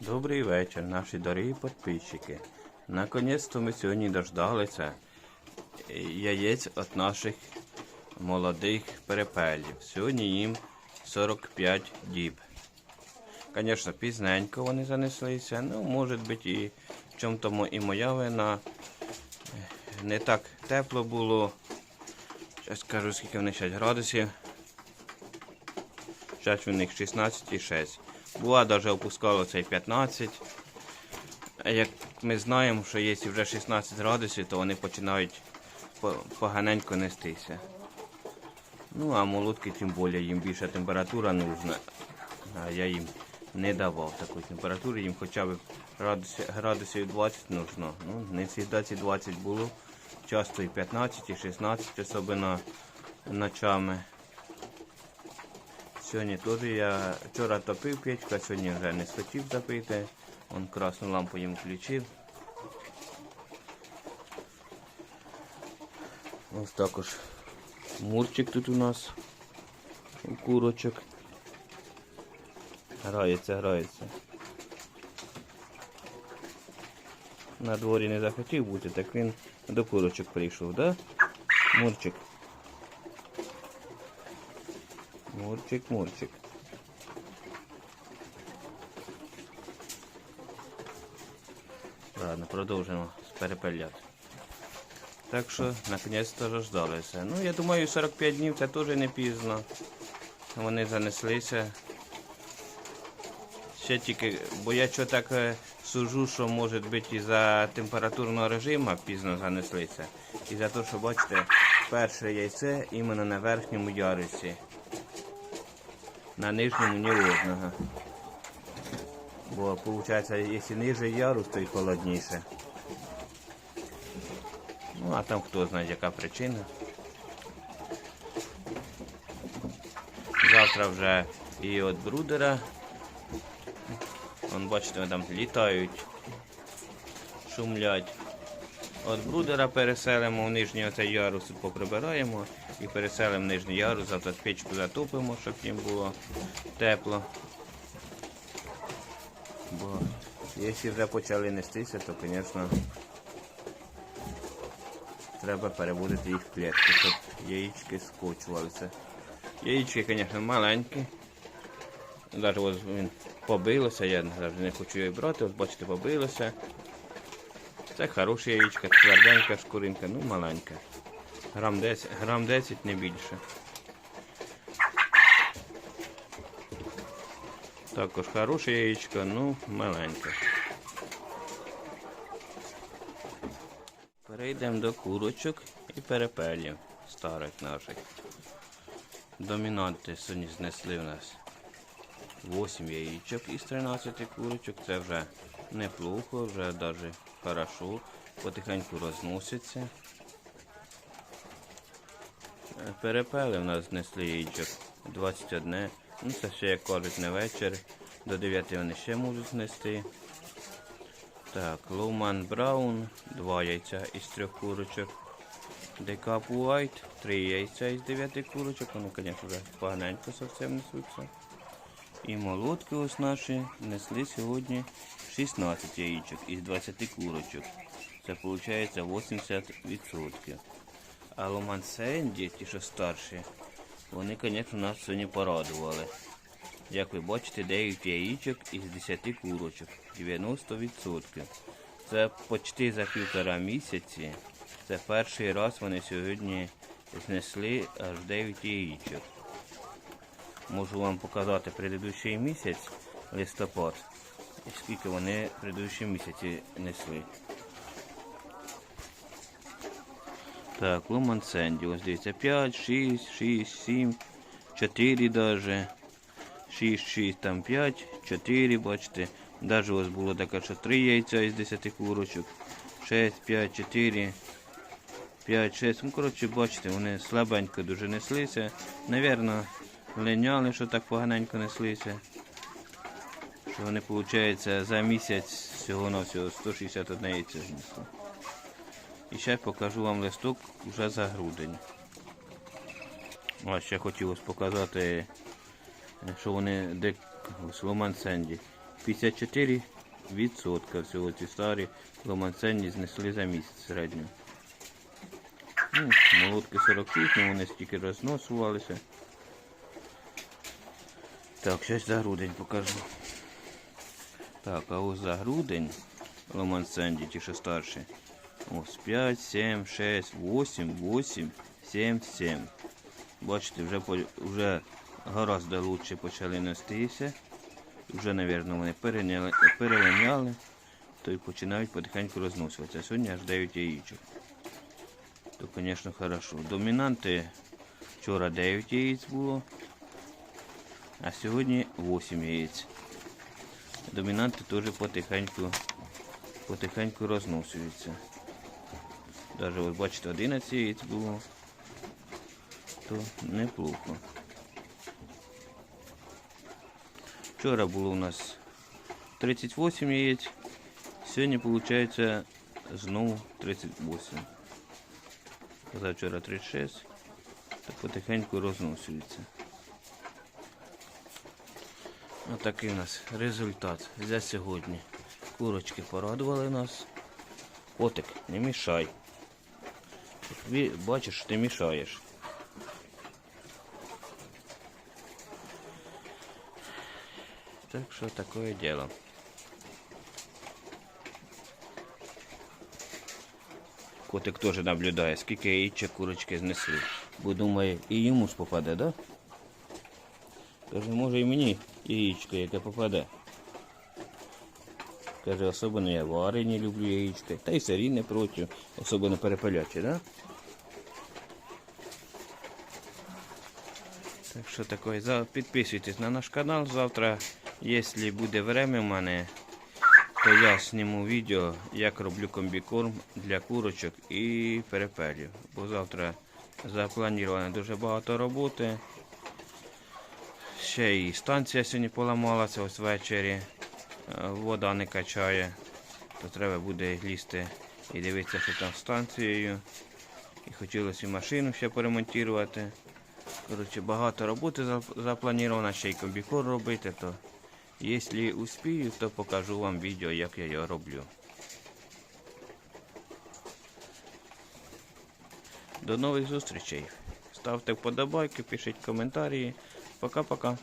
Добрий вечір, наші дорогі підписчики. Наконець-то ми сьогодні дождалися яєць від наших молодих перепелів. Сьогодні їм 45 діб. Звісно, пізненько вони занеслися. Ну, може бути, і в чому тому і моя вина. Не так тепло було. Зараз скажу, скільки вони 6 градусів. Зараз у них 16,6. Була навіть опускало цей 15. Як ми знаємо, що якщо вже 16 градусів, то вони починають поганенько нестися. Ну, а молодки тим більше, їм більша температура нужна. А я їм не давав такої температури, їм хоча б градусів 20 нужно. Ну, не завжди ці 20 було. Часто і 15, і 16, особливо ночами. Сьогодні теж я вчора топив печку, а сьогодні вже не схотів топити. Он красну лампу їм включив. Ось також мурчик тут у нас у курочок. Грається, грається. На дворі не захотів бути, так він до курочок прийшов, да? Мурчик. Мурчик, мурчик. Ладно, продовжимо з перепелят. Так що, наконець-то дождалися. Ну, я думаю, 45 днів це теж не пізно. Вони занеслися. Ще тільки, бо я що так е, сужу, що може бути із-за температурного режиму пізно занеслися. І за те, що бачите, перше яйце іменно на верхньому ярусі. На нижньому ні одного. Бо виходить, якщо ниже ярус, то й холодніше. Ну, а там хто знає, яка причина. Завтра вже і від брудера. Вон, бачите, вони там літають, шумлять. От брудера переселимо в нижній оцей ярус, поприбираємо і переселимо в нижній ярус, завтра печку затопимо, щоб їм було тепло. Бо якщо вже почали нестися, то, звісно, треба переводити їх в клітки, щоб яєчки скочувалися. Яєчки, звісно, маленькі. Навіть ось він побилося, я навіть не хочу її брати, ось бачите, побилося. Це хороше яєчко, тверденька шкуринка, ну маленька. Грам 10, грам 10 не більше. Також хороше яєчко, ну маленьке. Перейдемо до курочок і перепелів старих наших. Домінанти сьогодні знесли у нас 8 яєчок із 13 курочок. Це вже неплохо, вже навіть хорошо. Потихеньку розноситься. Перепели в нас знесли яєчок 21. Ну, це ще, як кажуть, не вечір. До 9 вони ще можуть знести. Так, Лоуман Браун, 2 яйця із 3 курочок. Декап White, 3 яйця із 9 курочок. Вони, звісно, вже поганенько совсем несуться. І молотки ось наші несли сьогодні 16 яєчок із 20 курочок. Це виходить 80%. А Ломан Сенді, ті, що старші, вони, звісно, нас сьогодні порадували. Як ви бачите, 9 яєчок із 10 курочок. 90%. Це почти за півтора місяці. Це перший раз вони сьогодні знесли аж 9 яєчок. Можу вам показати предыдущий місяць, листопад, і скільки вони в предыдущому місяці несли. Так, Луман Сенді, ось дивіться, 5, 6, 6, 7, 4 даже. 6, 6, там 5, 4, бачите. Даже ось було таке, що 3 яйця із 10 курочок. 6, 5, 4, 5, 6. Ну, коротше, бачите, вони слабенько дуже неслися. Навірно, линяли, що так поганенько неслися. Що вони, виходить, за місяць всього на всього 161 яйця знесли. І ще покажу вам листок вже за грудень. Ось ще хотів показати, що вони де ось Ломан Сенді. 54% всього ці старі ломанценні знесли за місяць середньо. Ну, молотки 46, ну вони стільки розносувалися. Так, щось за грудень покажу. Так, а ось за грудень Ломан Сенді, ті, що старші. Ось 5, 7, 6, 8, 8, 7, 7. Бачите, вже, вже гораздо лучше почали нестися. Вже, мабуть, вони переняли, перелиняли, то й починають потихеньку розноситися. Сьогодні аж 9 яєчок. То, звісно, хорошо. Домінанти вчора 9 яєць було, а сьогодні 8 яєць. Домінанти теж потихеньку, потихеньку розносуються. Даже от бачите, 11 яєць було, то неплохо. Вчора було у нас 38 яєць, сьогодні виходить знову 38. Позавчора 36, так потихеньку розносується. Отакий у нас результат за сьогодні. Курочки порадували нас. Котик, не мішай. Бачиш, ти мішаєш. Так що таке діло. Котик теж наблюдає, скільки яєчок курочки знесли. Бо думає, і йому ж попаде, да? Каже, може і мені яєчко, яке попаде. Каже, особливо я варені люблю яєчка, та й сирі не проти, особливо перепелячі, да? Так що таке, підписуйтесь на наш канал. Завтра, якщо буде время в мене, то я зніму відео, як роблю комбікорм для курочок і перепелів. Бо завтра заплановано дуже багато роботи. Ще і станція сьогодні поламалася ось ввечері. Е, Вода не качає. То треба буде лізти і дивитися, що там з станцією. І хотілося і машину ще поремонтувати. Коротше, багато роботи зап- заплановано, ще й комбікор робити, то якщо успію, то покажу вам відео, як я його роблю. До нових зустрічей. Ставте вподобайки, пишіть коментарі. Пока-пока.